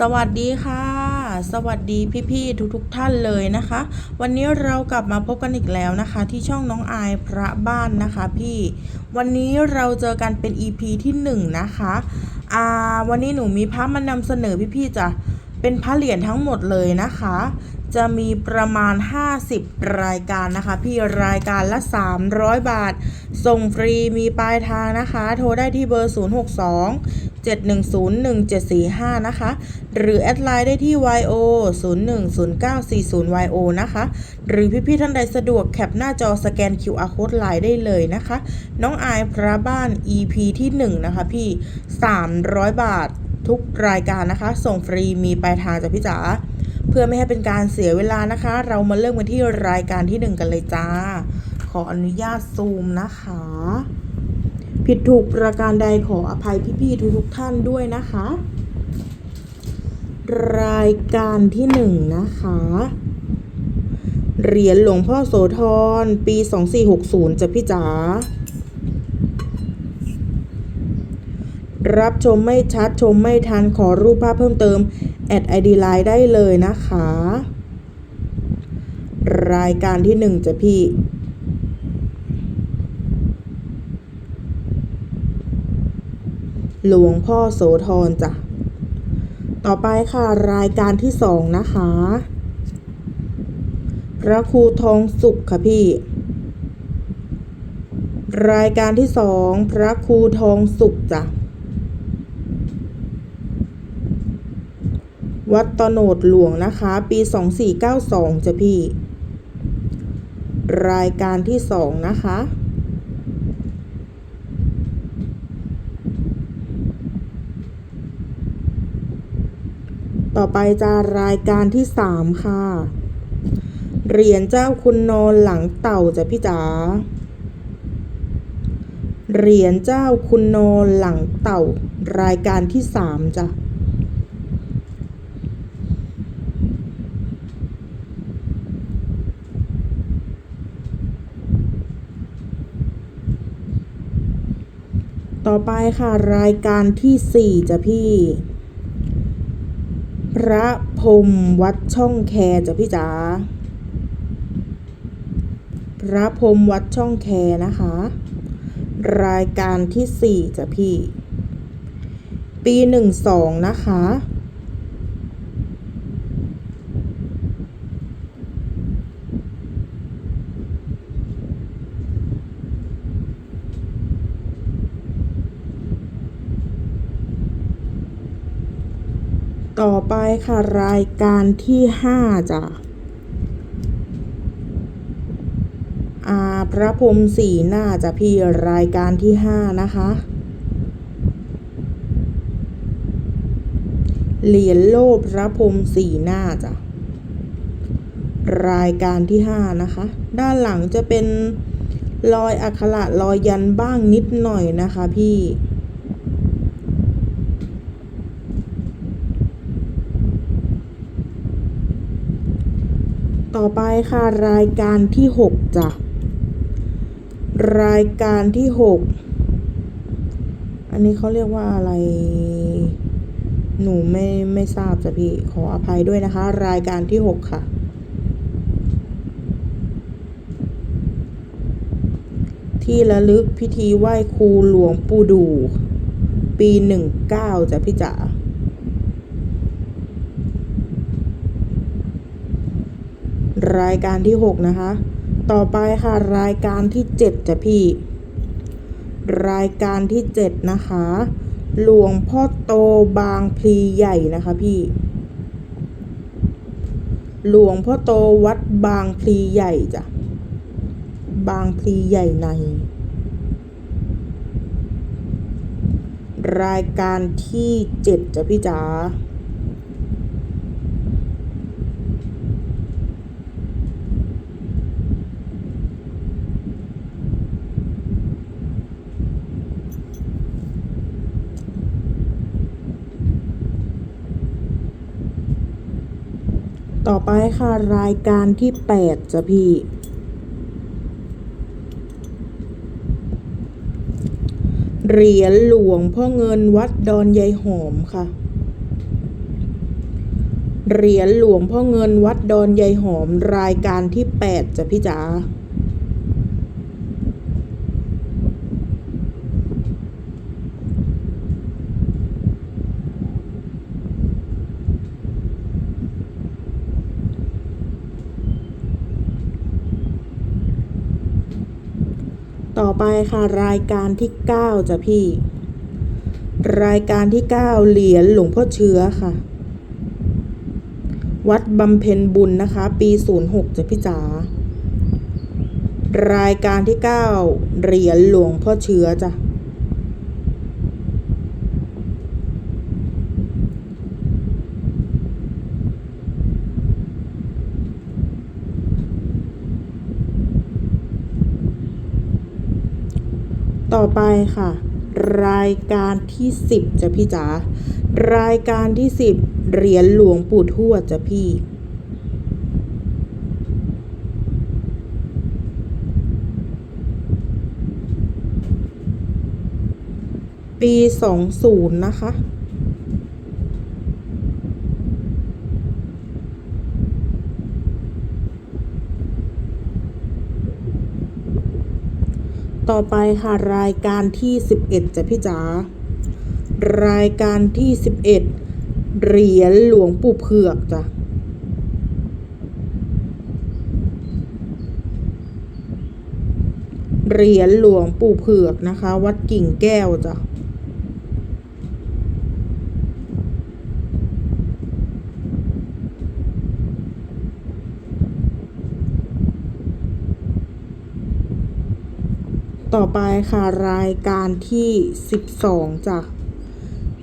สวัสดีค่ะ สวัสดีพี่ๆทุกๆท่านเลยนะคะ วันนี้เรากลับมาพบกันอีกแล้วนะคะ ที่ช่องน้องอายพระบ้านนะคะพี่ วันนี้เราเจอกันเป็น EP ที่หนึ่งนะคะอ่าวันนี้หนูมีพระมานำเสนอพี่ๆจะเป็นพระเหรียญทั้งหมดเลยนะคะ จะมีประมาณ 50 รายการนะคะ พี่รายการละ 300 บาท ส่งฟรีมีปลายทางนะคะ โทรได้ที่เบอร์ 062 7101745 นะคะ หรือแอดไลน์ได้ที่ yo 010940 yo นะคะ หรือพี่ๆท่านใดสะดวกแคปหน้าจอสแกน QR code ไลน์ได้เลยนะคะ น้องอายพระบ้าน EP ที่ 1 นะคะพี่ 300 บาททุกรายการนะคะ ส่งฟรีมีปลายทางจากพี่จ๋าเพื่อไม่ให้เป็นการเสียเวลานะคะ เรามาเริ่มกันที่รายการที่หนึ่งกันเลยจ้า ขออนุญาตซูมนะคะ ผิดถูกประการใดขออภัยพี่ๆทุกๆท่านด้วยนะคะ รายการที่หนึ่งนะคะ เหรียญหลวงพ่อโสธรปี2460จะพี่จ๋ารับชมไม่ชัดชมไม่ทันขอรูปภาพเพิ่มเติมแอดไอดีไลน์ได้เลยนะคะ รายการที่หนึ่งจะพี่ หลวงพ่อโสธรจ้ะ ต่อไปค่ะรายการที่สองนะคะ พระครูทองสุขค่ะพี่ รายการที่สองพระครูทองสุขจ้ะ วัดตโนดหลวงนะคะ ปี 2492จ้ะพี่ รายการที่สองนะคะ ต่อไปจะรายการที่สามค่ะ เหรียญเจ้าคุณนอนหลังเต่าจ้ะพี่จ๋า เหรียญเจ้าคุณนอนหลังเต่า รายการที่สามจ้ะต่อไปค่ะรายการที่สี่จ้ะพี่ พระพรมวัดช่องแคจ้ะพี่จ๋า พระพรมวัดช่องแคนะคะ รายการที่สี่จ้ะพี่ ปีหนึ่งสองนะคะ ต่อ ไปค่ะรายการที่ห้าจ้ะอาพระพรมสีหน้าจ้ะพี่รายการที่ห้านะคะ เหรียญโลภพระพรมสีหน้าจ้ะรายการที่ห้านะคะ ด้านหลังจะเป็นรอยอักขระรอยยันบ้างนิดหน่อยนะคะพี่ ต่อไปค่ะรายการที่หกจ้ะรายการที่หกอันนี้เขาเรียกว่าอะไร หนูไม่ไม่ทราบจ้ะพี่ขออภัยด้วยนะคะ รายการที่หกค่ะ ที่ระลึกพิธีไหว้ครูหลวงปู่ดู ปีหนึ่งเก้าจ้ะพี่จ๋า รายการที่หกนะคะ ต่อไปค่ะรายการที่เจ็ดจ้ะพี่ รายการที่เจ็ดนะคะ หลวงพ่อโตบางพลีใหญ่นะคะพี่ หลวงพ่อโตวัดบางพลีใหญ่จ้ะ บางพลีใหญ่ใน รายการที่เจ็ดจ้ะพี่จ๋า ต่อไปค่ะรายการที่แปดจ้ะพี่ เหรียญหลวงพ่อเงินวัดดอนยายหอมค่ะ เหรียญหลวงพ่อเงินวัดดอนยายหอม รายการที่แปดจ้ะพี่จ๋า ไปค่ะรายการที่เก้าจ้ะพี่ รายการที่เก้าเหรียญหลวงพ่อเชื้อค่ะ วัดบำเพ็ญบุญนะคะ ปีศูนย์หกจ้ะพี่จ๋ารายการที่เก้าเหรียญหลวงพ่อเชื้อจ้ะ ต่อไปค่ะ รายการที่สิบจ้ะพี่จ๋ารายการที่สิบเหรียญหลวงปู่ทวดจ้ะพี่ปีสองศูนย์นะคะ ต่อไปค่ะรายการที่สิบเอ็ดจ้ะพี่จ๋ารายการที่สิบเอ็ดเหรียญหลวงปู่เผือกจ้ะเหรียญหลวงปู่เผือกนะคะ วัดกิ่งแก้วจ้ะ ต่อไปค่ะรายการที่สิบสองจ้ะ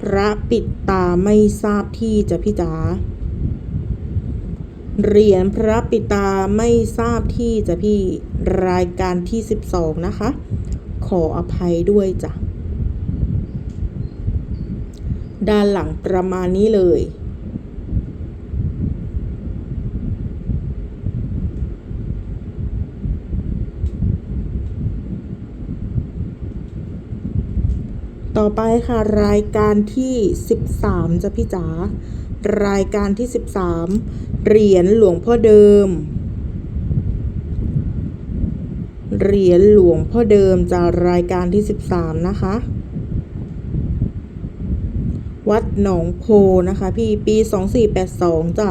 พระปิดตาไม่ทราบที่จะพี่จ๋าเหรียญพระปิดตาไม่ทราบที่จะพี่รายการที่สิบสองนะคะ ขออภัยด้วยจ้ะ ด้านหลังประมาณนี้เลย ต่อไปค่ะรายการที่ 13จ้ะพี่จ๋ารายการที่ 13 เหรียญหลวงพ่อเดิม เหรียญหลวงพ่อเดิมจากรายการที่ 13 นะคะ วัดหนองโพนะคะ พี่ปี 2482จ้ะ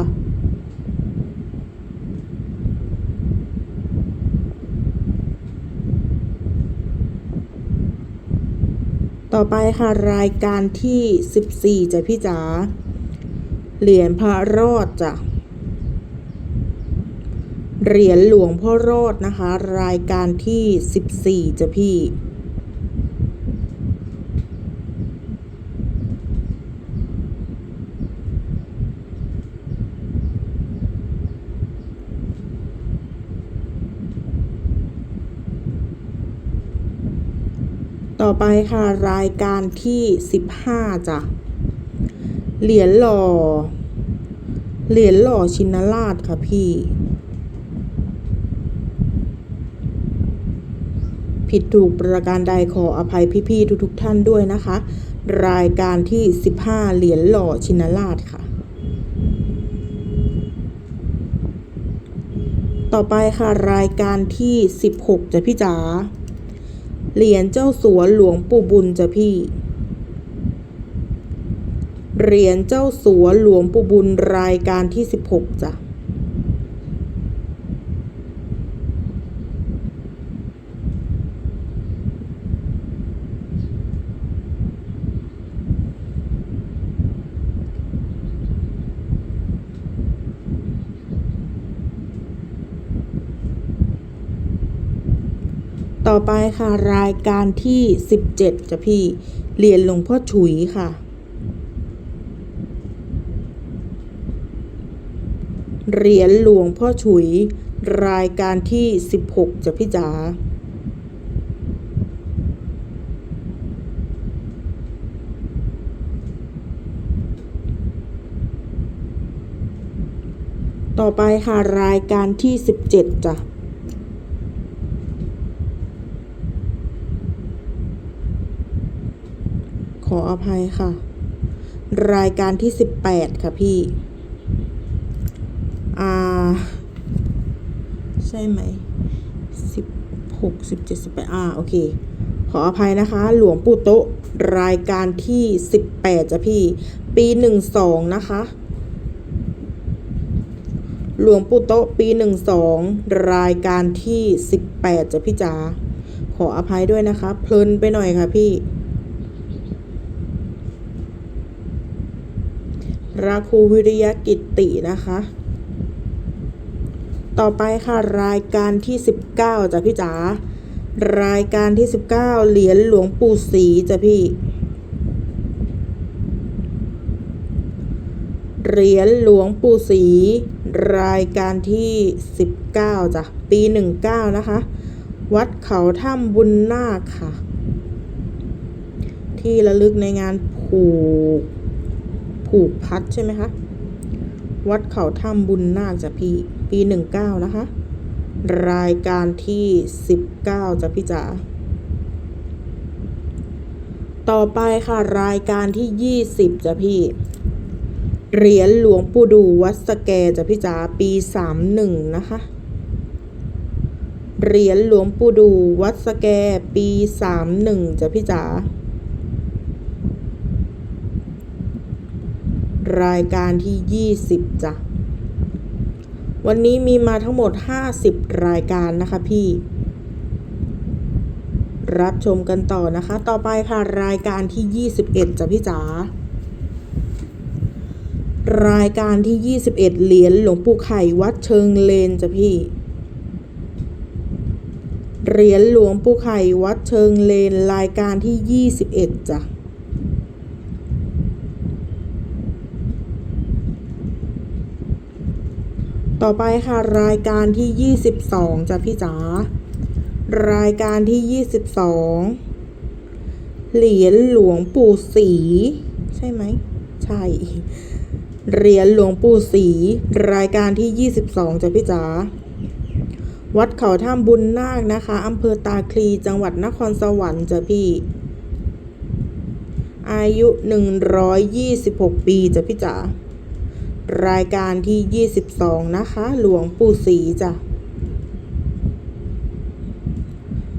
ต่อไปค่ะรายการที่ 14จ้ะพี่จ๋า เหรียญพระรอดจ้ะ เหรียญหลวงพ่อรอดนะคะ รายการที่ 14จ้ะพี่ ต่อไปค่ะรายการที่15จ้ะ เหรียญหล่อ เหรียญหล่อชินราชค่ะพี่ ผิดถูกประการใดขออภัยพี่ๆทุกๆท่านด้วยนะคะ รายการที่15เหรียญหล่อชินราชค่ะ ต่อไปค่ะรายการที่16จ้ะพี่จ๋า เหรียญเจ้าสัวหลวงปู่บุญจ้ะพี่ เหรียญเจ้าสัวหลวงปู่บุญรายการที่ 16จ้ะ ต่อไปค่ะ รายการที่ 17จ้ะพี่เหรียญหลวงพ่อฉุยค่ะ เหรียญหลวงพ่อฉุย รายการที่ 16จ้ะพี่จ๋าต่อไปค่ะ รายการที่ 17จ้ะ ข ออภัยค่ะ รายการที่18ค่ะพี่ อ่า ใช่ไหมสิบหกสิบเจ็ดสิบแปดอ่า โอเค ขออภัยนะคะ หลวงปู่โตะรายการที่สิบแปดจ้ะพี่ ปีหนึ่งสองนะคะ หลวงปู่โตะปีหนึ่งสองรายการที่สิบแปดจ้ะพี่จ๋าขออภัยด้วยนะคะ เพลินไปหน่อยค่ะพี่ ราคูวิริยกิตตินะคะ ต่อไปค่ะรายการที่ 19จ้ะพี่จ๋ารายการที่ 19 เหรียญหลวงปู่ศรีจ้ะพี่ เหรียญหลวงปู่ศรีรายการที่ 19จ้ะปี 19 นะคะ วัดเขาถ้ำบุญนาคค่ะ ที่ระลึกในงานผูก ผูกพัดใช่ไหมคะ วัดเขาถ้ำบุญนาคจ้ะพี่ปี19นะคะ รายการที่19จ้ะพี่จ๋าต่อไปค่ะรายการที่20จ้ะพี่ เหรียญหลวงปู่ดูวัดสแกจ้ะพี่จ๋าปี31นะคะเหรียญหลวงปู่ดูวัดสแกปี31จ้ะพี่จ๋า รายการที่ 20จ้ะ วันนี้มีมาทั้งหมด 50 รายการนะคะพี่ รับชมกันต่อนะคะ ต่อไปค่ะรายการที่ 21จ้ะพี่จ๋ารายการที่ 21 เหรียญหลวงปู่ไข่วัดเชิงเลนจ้ะพี่ เหรียญหลวงปู่ไข่วัดเชิงเลนรายการที่ 21จ้ะ ต่อไปค่ะรายการที่ 22จ้ะพี่จ๋ารายการที่ 22 เหรียญหลวงปู่ศรีใช่ไหมใช่ เหรียญหลวงปู่ศรีรายการที่ 22จ้ะพี่จ๋าวัดเขาถ้ำบุญนาคนะคะอำเภอตาคลีจังหวัดนครสวรรค์จ้ะพี่ อายุ 126 ปีจ้ะพี่จ๋า รายการที่ 22 นะคะ หลวงปู่ศรีจ้ะ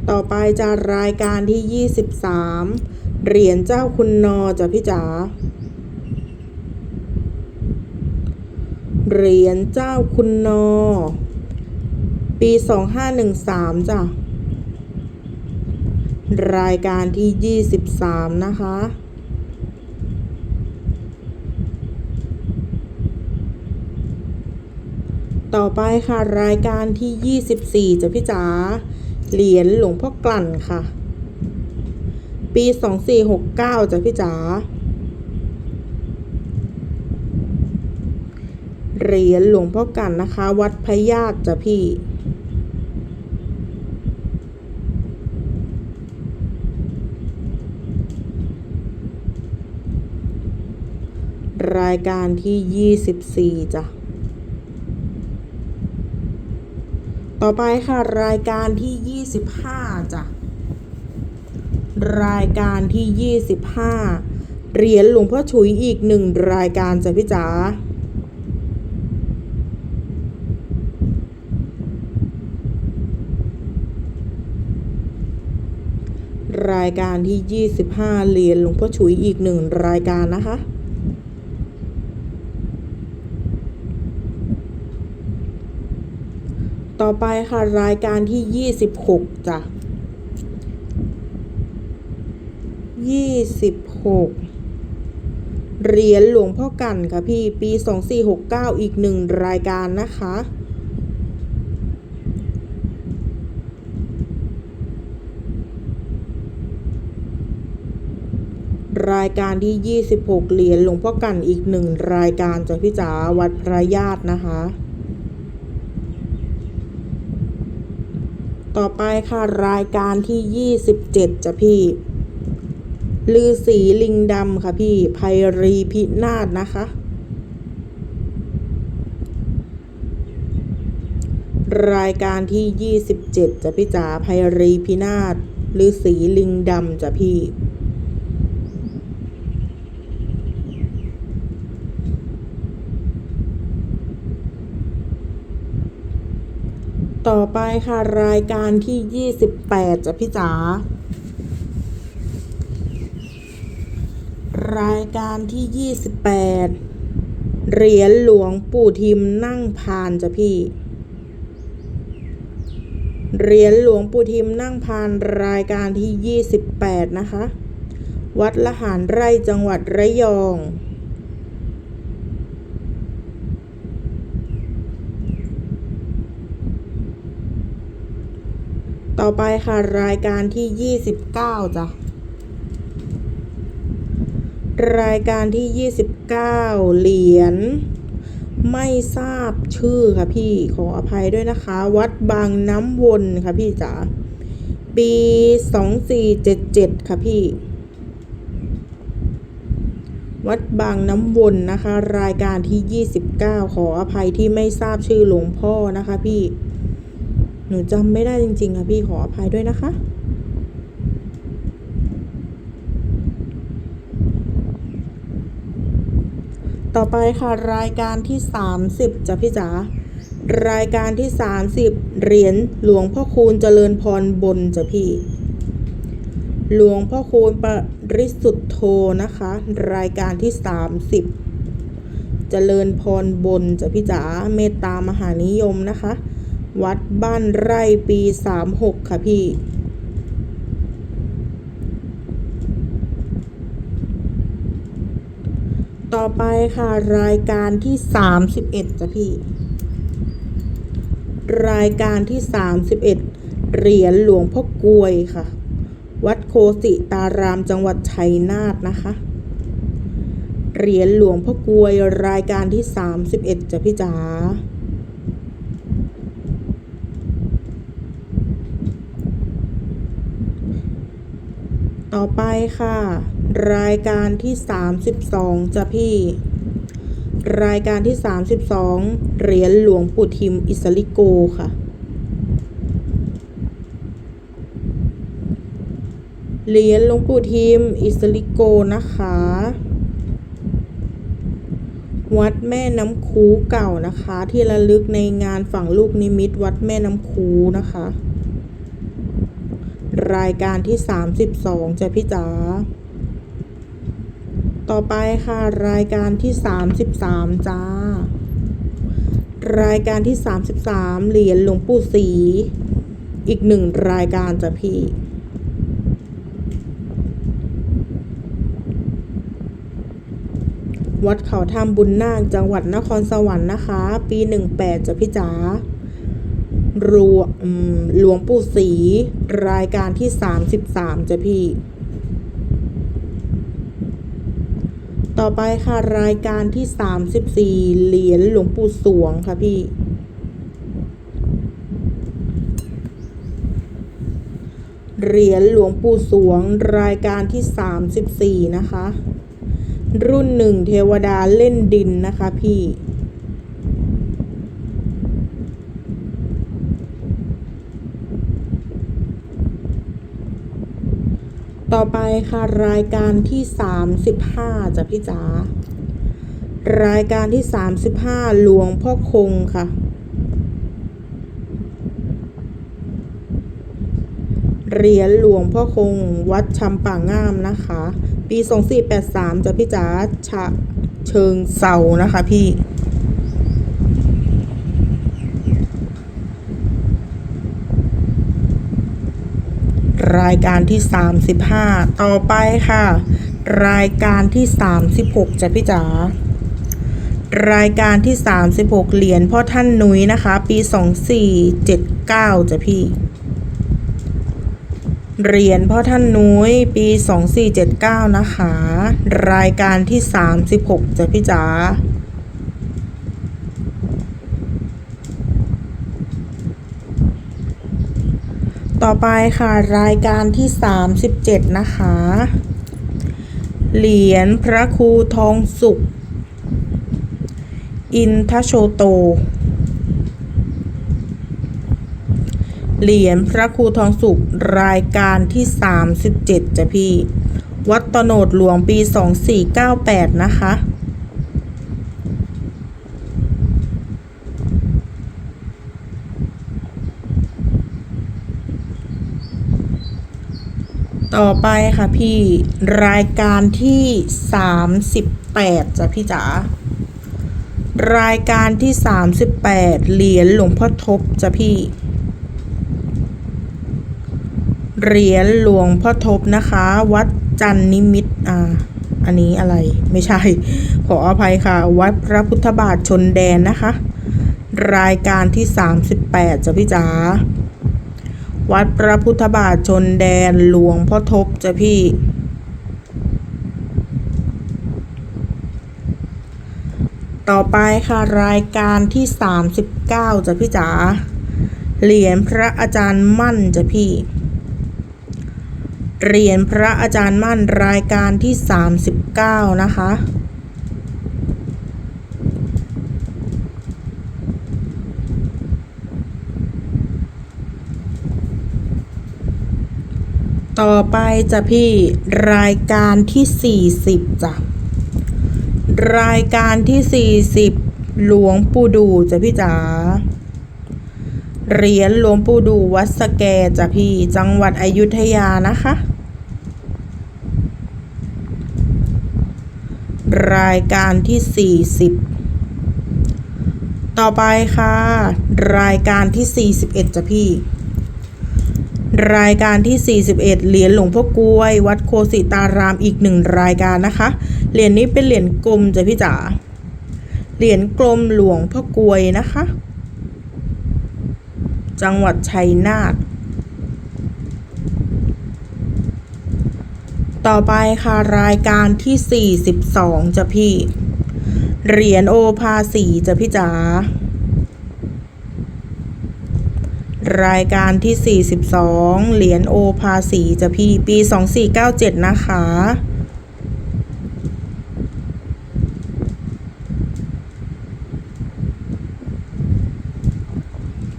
ต่อไปจะรายการที่ 23 เหรียญเจ้าคุณนอจ้ะพี่จ๋า เหรียญเจ้าคุณนอ ปี 2513 จ้ะ รายการที่ 23 นะคะ ต่อไปค่ะรายการที่ 24จ้ะพี่จ๋าเหรียญหลวงพ่อกลั่นค่ะ ปี 2469จ้ะพี่จ๋าเหรียญหลวงพ่อกลั่นนะคะ วัดพญาตจ้ะพี่ รายการที่ 24จ้ะ ต่อไปค่ะรายการที่ 25จ้ะรายการที่ 25 เหรียญหลวงพ่อฉุยอีกหนึ่งรายการจ้ะพี่จ๋ารายการที่ 25 เหรียญหลวงพ่อฉุยอีกหนึ่งรายการนะคะ ต่อไปค่ะรายการที่26จ้ะ26เหรียญหลวงพ่อกันค่ะพี่ปี2469อีกหนึ่งรายการนะคะรายการที่ 26 เหรียญหลวงพ่อกันอีกหนึ่งรายการจากพี่จ๋าวัดพระญาตินะคะ ต่อไปค่ะรายการที่ 27จ้ะพี่ลือสีลิงดำค่ะพี่ไพรีพินาศนะคะ รายการที่ 27จ้ะพี่จ๋าไพรีพินาศลือสีลิงดำจ้ะพี่ ต่อไปค่ะรายการที่ 28จ้ะพี่จ๋ารายการที่ 28 เหรียญหลวงปู่ทิมนั่งพานจ้ะพี่ เหรียญหลวงปู่ทิมนั่งพานรายการที่ 28 นะคะ วัดละหารไร่จังหวัดระยอง ต่อไปค่ะรายการที่ 29จ้ะรายการที่ 29 เหรียญไม่ทราบชื่อค่ะพี่ขออภัยด้วยนะคะ วัดบางน้ำวนค่ะพี่จ๋าปี 2477 ค่ะพี่ วัดบางน้ำวนนะคะ รายการที่ 29 ขออภัยที่ไม่ทราบชื่อหลวงพ่อนะคะพี่ หนูจำไม่ได้จริงๆค่ะพี่ขออภัยด้วยนะคะ ต่อไปค่ะรายการที่ 30จ้ะพี่จ๋ารายการที่ 30 เหรียญหลวงพ่อคูณเจริญพรบนจ้ะพี่ หลวงพ่อคูณปริสุทธโธนะคะ รายการที่ 30 เจริญพรบนจ้ะพี่จ๋าเมตตามหานิยมนะคะ วัดบ้านไร่ปี 36 ค่ะพี่ ต่อไปค่ะรายการที่ 31จ้ะพี่ รายการที่ 31 เหรียญหลวงพ่อกลวยค่ะ วัดโคสิตารามจังหวัดชัยนาทนะคะ เหรียญหลวงพ่อกลวยรายการที่ 31จ้ะพี่จ๋า ต่อ ไปค่ะ รายการที่ 32จ้ะพี่ รายการที่ 32 เหรียญหลวงปู่ทิมอิสลิโกค่ะ เหรียญหลวงปู่ทิมอิสลิโกนะคะ วัดแม่น้ำคูเก่านะคะ ที่ระลึกในงานฝั่งลูกนิมิตวัดแม่น้ำคูนะคะ รายการที่ 32จ้ะพี่จ๋า ต่อไปค่ะ รายการที่ 33จ้า รายการที่ 33 เหรียญหลวงปู่ศรีอีกหนึ่งรายการจ้ะพี่วัดเขาธรรมบุญนาคจังหวัดนครสวรรค์นะคะ ปี 18จ้ะพี่จ๋า รวมหลวงปู่ศรีรายการที่ 33จ้ะพี่ ต่อไปค่ะรายการที่ 34 เหรียญหลวงปู่สวงค่ะพี่ เหรียญหลวงปู่สวงรายการที่ 34 นะคะ รุ่นหนึ่งเทวดาเล่นดินนะคะพี่ ต่อไปค่ะรายการที่ 35จ้ะพี่จ๋ารายการที่ 35 หลวงพ่อคงค่ะ เหรียญหลวงพ่อคง วัดชำป่างามนะคะ ปี 2483จ้ะพี่จ๋าฉะเชิงเซานะคะพี่ รายการที่ 35 ต่อไปค่ะ รายการที่ 36จ้ะพี่จ๋ารายการที่ 36 เหรียญพ่อท่านนุ้ยนะคะ ปี 2479จ้ะพี่เหรียญพ่อท่านนุ้ยปี 2479 นะคะ รายการที่ 36จ้ะพี่จ๋า อไปค่ะรายการที่ 37 นะคะ เหรียญพระครูทองสุข อินทโชโต เหรียญพระครูทองสุขรายการที่ 37จ้ะพี่ วัดตโนดหลวงปี 2498 นะคะ ต่อไปค่ะพี่รายการที่สามสิบแปดจ้ะพี่จ๋ารายการที่สามสิบแปดเหรียญหลวงพ่อทบจ้ะพี่ เหรียญหลวงพ่อทบนะคะ วัดจันนิมิตอ่าอันนี้อะไรไม่ใช่ ขออภัยค่ะ วัดพระพุทธบาทชนแดนนะคะ รายการที่สามสิบแปดจ้ะพี่จ๋า วัดพระพุทธบาทชนแดนหลวงพ่อทบจ้ะพี่ ต่อไปค่ะรายการที่ 39จ้ะพี่จ๋า เหรียญพระอาจารย์มั่นจ้ะพี่ เหรียญพระอาจารย์มั่นรายการที่ 39 นะคะ ต่อไปจ้ะพี่รายการที่ 40จ้ะรายการที่ 40 หลวงปู่ดูจ้ะพี่จ๋าเหรียญหลวงปู่ดูวัดสแกจ้ะพี่จังหวัดอยุธยานะคะ รายการที่ 40 ต่อไปค่ะ รายการที่ 41จ้ะพี่ รายการที่ 41 เหรียญหลวงพ่อกล้วย วัดโคสิตารามอีกหนึ่งรายการนะคะ เหรียญนี้เป็นเหรียญกลมจ้ะพี่จ๋า เหรียญกลมหลวงพ่อกล้วยนะคะ จังหวัดชัยนาท ต่อไปค่ะรายการที่ 42จ้ะพี่ เหรียญโอภาสีจ้ะพี่จ๋า รายการที่ 42 เหรียญโอภาสีจะพี่ปี 2497 นะคะ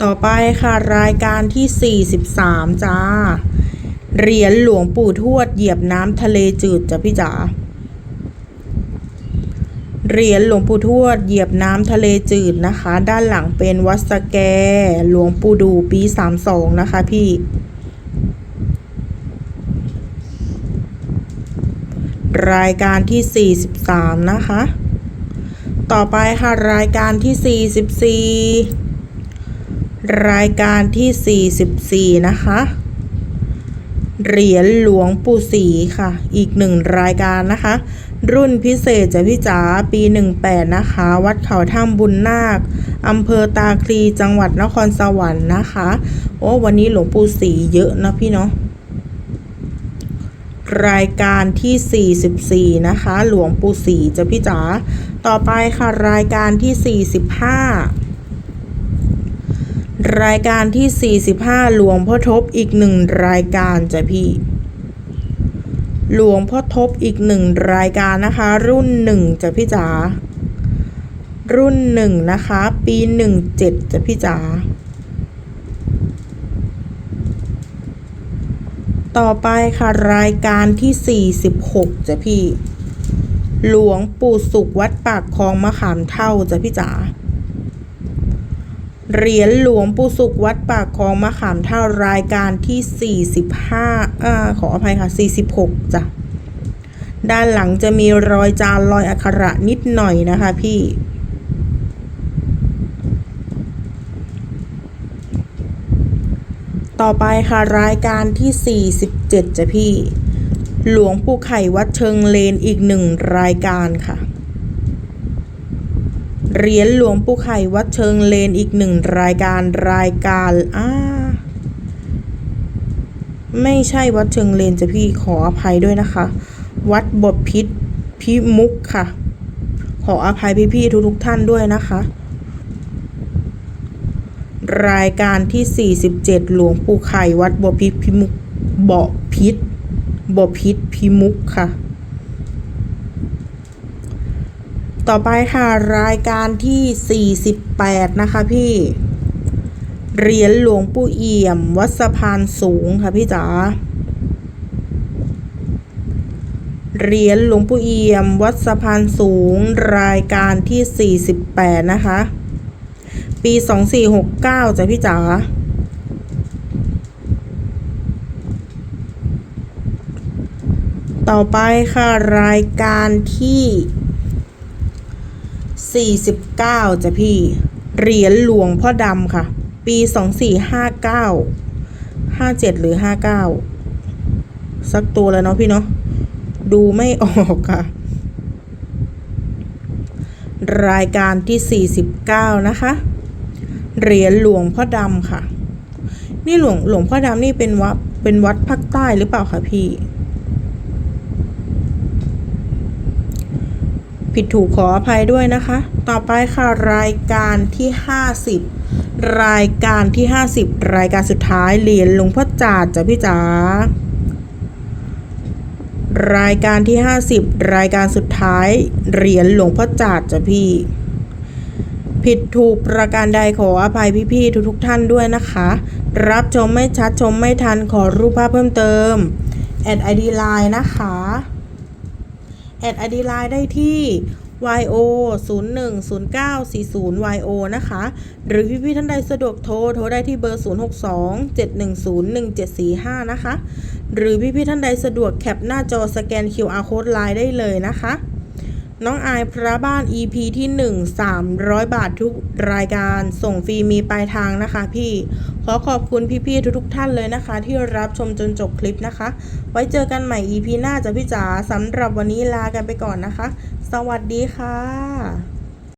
ต่อไปค่ะรายการที่ 43 จ้า เหรียญหลวงปู่ทวดเหยียบน้ำทะเลจืดจ้ะพี่จ๋า เหรียญหลวงปู่ทวดเหยียบน้ำทะเลจืดนะคะ ด้านหลังเป็นวัดสแก หลวงปู่ดูปี32นะคะพี่ รายการที่43นะคะ ต่อไปค่ะรายการที่44รายการที่44นะคะเหรียญหลวงปู่ศรีค่ะ อีกหนึ่งรายการนะคะ รุ่นพิเศษจ้ะพี่จ๋าปี 18 นะคะ วัดเขาถ้ำบุญนาคอำเภอตาคลีจังหวัดนครสวรรค์นะคะ โอ้วันนี้หลวงปู่ศรีเยอะนะพี่เนาะรายการที่ 44 นะคะ หลวงปู่ศรีจ้ะพี่จ๋าต่อไปค่ะรายการที่ 45รายการที่ 45 หลวงพ่อทบอีกหนึ่งรายการจ้ะพี่ หลวงพ่อทบอีกหนึ่งรายการนะคะ รุ่นหนึ่งจ้ะพี่จ๋ารุ่นหนึ่งนะคะ ปีหนึ่งเจ็ดจ้ะพี่จ๋าต่อไปค่ะรายการที่ 46จ้ะพี่ หลวงปู่สุขวัดปากคลองมะขามเท่าจ้ะพี่จ๋า เหรียญหลวงปู่สุขวัดปากคลองมะขามเท่ารายการที่ 45อ่าขออภัยค่ะ 46จ้ะด้านหลังจะมีรอยจานรอยอักขระนิดหน่อยนะคะพี่ต่อไปค่ะรายการที่ 47จ้ะพี่ หลวงปู่ไข่วัดเชิงเลนอีกหนึ่งรายการค่ะ เหรียญหลวงปู่ไข่วัดเชิงเลนอีกหนึ่งรายการรายการอ่าไม่ใช่วัดเชิงเลนจะพี่ขออภัยด้วยนะคะ วัดบทพิษพิมุกค่ะ ขออภัยพี่ๆทุกๆท่านด้วยนะคะ รายการที่ 47 หลวงปู่ไข่วัดบ่อพิษพิมุกบ่อพิษบ่อพิษพิมุกค่ะ ต่อไปค่ะ รายการที่ 48 นะคะพี่ เหรียญหลวงปู่เอี่ยม วัดสะพานสูงค่ะพี่จ๋าเหรียญหลวงปู่เอี่ยม วัดสะพานสูง รายการที่ 48 นะคะ ปี 2469จ้ะพี่จ๋าต่อไปค่ะ รายการที่ 49จ้ะพี่ เหรียญหลวงพ่อดำค่ะ ปี 2459 57 หรือ 59 สักตัวแล้วเนาะพี่เนาะ ดูไม่ออกค่ะ รายการที่ 49 นะคะ เหรียญหลวงพ่อดำค่ะ นี่หลวงหลวงพ่อดำนี่เป็นวัดเป็นวัดภาคใต้หรือเปล่าคะพี่ ผิดถูกขออภัยด้วยนะคะ ต่อไปค่ะรายการที่ 50 รายการที่ 50 รายการสุดท้ายเหรียญหลวงพ่อจาดจ้ะพี่จ๋ารายการที่ 50 รายการสุดท้ายเหรียญหลวงพ่อจาดจ้ะพี่ ผิดถูกประการใดขออภัยพี่ๆทุกๆท่านด้วยนะคะ รับชมไม่ชัดชมไม่ทันขอรูปภาพเพิ่มเติมแอด ID Line นะคะ แอดอดีไลน์ได้ที่ yo 0 1 0 9 4 0 yo นะคะ หรือพี่ๆท่านใดสะดวกโทร โทรได้ที่เบอร์ 0 6 2 7 1 0 1 7 4 5 นะคะ หรือพี่ๆท่านใดสะดวกแคปหน้าจอสแกน QR Code ไลน์ได้เลยนะคะ น้องอายพระบ้าน EP ที่ 1 300 บาททุกรายการส่งฟรีมีปลายทางนะคะพี่ ขอขอบคุณพี่ๆทุกๆท่านเลยนะคะ ที่รับชมจนจบคลิปนะคะ ไว้เจอกันใหม่ EP หน้าจะพี่จ๋าสำหรับวันนี้ลากันไปก่อนนะคะ สวัสดีค่ะ